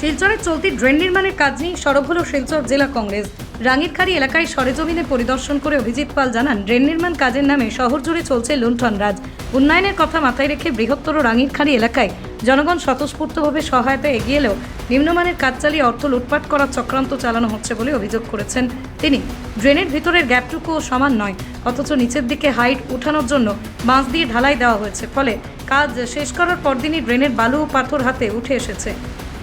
শিলচরে চলতি ড্রেন নির্মাণের কাজ নিয়ে সরব হল শিলচর জেলা কংগ্রেস। রাঙিরখাড়ি এলাকায় সরেজমিনে পরিদর্শন করে অভিজিৎ পাল জানান, ড্রেন নির্মাণ কাজের নামে শহর জুড়ে চলছে লুণ্ঠন রাজ। উন্নয়নের কথা মাথায় রেখে বৃহত্তর রাঙিরখাড়ি এলাকায় জনগণ স্বতঃস্ফূর্তভাবে সহায়তা এগিয়ে এলেও নিম্নমানের কাজ চালিয়ে অর্থ লুটপাট করার চক্রান্ত চালানো হচ্ছে বলে অভিযোগ করেছেন তিনি। ড্রেনের ভিতরের গ্যাপটুকুও সমান নয়, অথচ নিচের দিকে হাইট উঠানোর জন্য বাঁশ দিয়ে ঢালাই দেওয়া হয়েছে। ফলে কাজ শেষ করার পরদিনই ড্রেনের বালু ও পাথর হাতে উঠে এসেছে।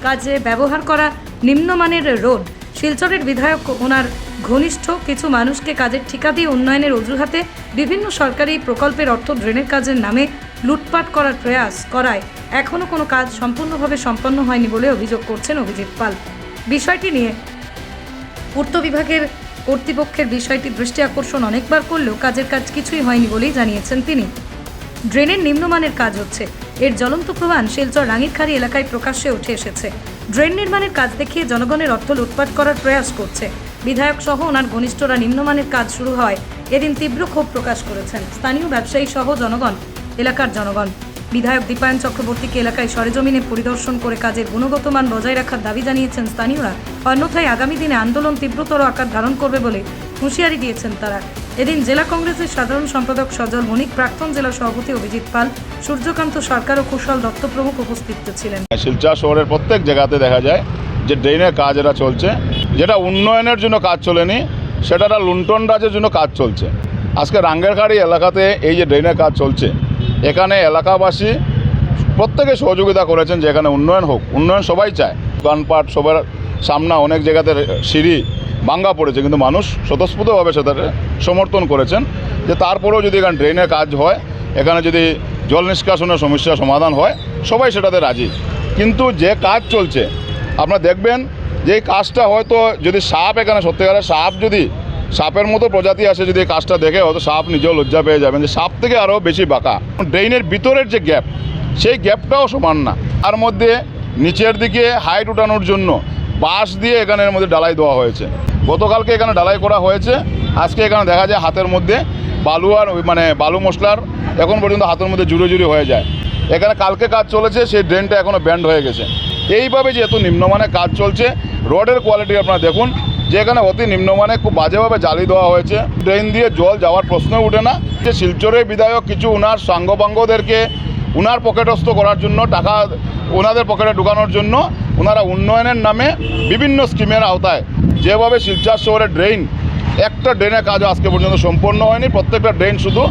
কাজে ব্যবহার করা নিম্নমানের রোড। শিলচরের বিধায়ক ওনার ঘনিষ্ঠ কিছু মানুষকে কাজের ঠিকা দিয়ে উন্নয়নের অজুহাতে বিভিন্ন সরকারি প্রকল্পের অর্থ ড্রেনের কাজের নামে লুটপাট করার প্রয়াস করায়। এখনও কোনো কাজ সম্পূর্ণভাবে সম্পন্ন হয়নি বলে অভিযোগ করছেন অভিজিৎ পাল। বিষয়টি নিয়ে পূর্ত বিভাগের কর্তৃপক্ষের বিষয়টি দৃষ্টি আকর্ষণ অনেকবার করলেও কাজের কাজ কিছুই হয়নি বলেই জানিয়েছেন তিনি। ড্রেনের নিম্নমানের কাজ হচ্ছে এর জ্বলন্ত প্রমাণ শিলচর রাঙিরখাড়ি এলাকায় প্রকাশ্যে উঠে এসেছে। ড্রেন নির্মাণের কাজ দেখিয়ে জনগণের অর্থ লুটপাট করার প্রয়াস করছে। বিধায়ক সহ ওনার ঘনিষ্ঠরা নিম্নমানের কাজ শুরু হয়। এদিন তীব্র ক্ষোভ প্রকাশ করেছেন। স্থানীয় ব্যবসায়ী সহ জনগণ, এলাকার জনগণ। বিধায়ক দীপায়ন চক্রবর্তীকে এলাকায় সরেজমিনে পরিদর্শন করে কাজের গুণগত মান বজায় রাখার দাবি জানিয়েছেন স্থানীয়রা। অন্যথায় আগামী দিনে আন্দোলন তীব্রতর আকার ধারণ করবে বলে হুঁশিয়ারি দিয়েছেন তারা। এদিন জেলা কংগ্রেসের সাধারণ সম্পাদক সজল মনিক প্রাক্তন জেলা সভাপতি অভিজিৎ পাল, সূর্যকান্ত সরকার ও কুশল দত্ত প্রমুখ উপস্থিত ছিলেন। শিলচর শহরের প্রত্যেক জায়গাতে দেখা যায় যে ড্রেনের কাজ এটা চলছে। যেটা উন্নয়নের জন্য কাজ চলেনি, সেটা লুণ্ঠন রাজের জন্য কাজ চলছে। আজকে রাঙ্গেরখাড়ি এলাকাতে এই যে ড্রেনের কাজ চলছে, এখানে এলাকাবাসী প্রত্যেকে সহযোগিতা করেছেন যে এখানে উন্নয়ন হোক। উন্নয়ন সবাই চায়। দোকানপাট সবার সামনা অনেক জায়গাতে সিঁড়ি ভাঙ্গা পড়েছে, কিন্তু মানুষ স্বতঃস্ফূর্তভাবে সেটাকে সমর্থন করেছেন যে তারপরেও যদি এখানে ড্রেনের কাজ হয়, এখানে যদি জল নিষ্কাশনের সমস্যার সমাধান হয়, সবাই সেটাতে রাজি। কিন্তু যে কাজ চলছে, আপনারা দেখবেন যে কাজটা হয়তো যদি সাপ এখানে, সত্যিকারের সাপ যদি, সাপের মতো প্রজাতি আসে যদি এই কাজটা দেখে, হয়তো সাপ নিজেও লজ্জা পেয়ে যাবেন যে সাপ থেকে আরও বেশি বাঁকা। ড্রেনের ভিতরের যে গ্যাপ সেই গ্যাপটাও সমান না। তার মধ্যে নিচের দিকে হাইট উঠানোর জন্য বাঁশ দিয়ে এখানের মধ্যে ডালাই দেওয়া হয়েছে। গতকালকে এখানে ডালাই করা হয়েছে। আজকে এখানে দেখা যায় হাতের মধ্যে বালু আর মানে বালু মশলার এখন পর্যন্ত হাতের মধ্যে জুড়ে জুড়ে হয়ে যায়। এখানে কালকে কাজ চলেছে, সেই ড্রেনটা এখনও ব্যান্ড হয়ে গেছে। এইভাবে যে এত নিম্নমানের কাজ চলছে, রোডের কোয়ালিটি আপনারা দেখুন, যে এখানে অতি নিম্নমানে খুব বাজেভাবে জালি দেওয়া হয়েছে। ড্রেন দিয়ে জল যাওয়ার প্রশ্ন উঠে না যে শিলচরের বিধায়ক কিছু উনার সাঙ্গপাঙ্গদেরকে উনার পকেটস্থ করার জন্য টাকা ওনাদের পকেটে ঢুকানোর জন্য ওনারা উন্নয়নের নামে বিভিন্ন স্কিমের আওতায় যেভাবে শিলচর শহরের ড্রেন, একটা ড্রেনের কাজও আজকে পর্যন্ত সম্পন্ন হয়নি। প্রত্যেকটা ড্রেন শুধু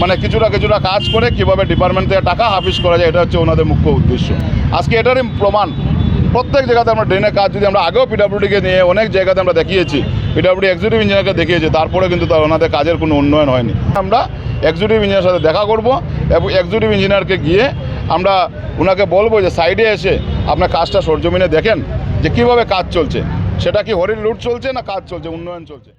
মানে কিছুটা কিছুটা কাজ করে কীভাবে ডিপার্টমেন্ট থেকে টাকা হাফিস করা যায়, এটা হচ্ছে ওনাদের মুখ্য উদ্দেশ্য। আজকে এটারই প্রমাণ, প্রত্যেক জায়গাতে আমরা ড্রেনের কাজ যদি আমরা আগেও পিডাব্লিউডিকে নিয়ে অনেক জায়গাতে আমরা দেখিয়েছি পিডাব্লিউডি এক্সিকিউটিভ ইঞ্জিনিয়ারকে দেখিয়েছি তারপরে কিন্তু তার ওনাদের কাজের কোনো উন্নয়ন হয়নি। আমরা এক্সিকিউটিভ ইঞ্জিনিয়ার সাথে দেখা করব এবং এক্সিকিউটিভ ইঞ্জিনিয়ারকে গিয়ে আমরা ওনাকে বলব যে সাইডে এসে আপনার কাজটা সরজমিনে দেখেন যে কীভাবে কাজ চলছে। সেটা কি হরিণ লুট চলছে না কাজ চলছে, উন্নয়ন চলছে?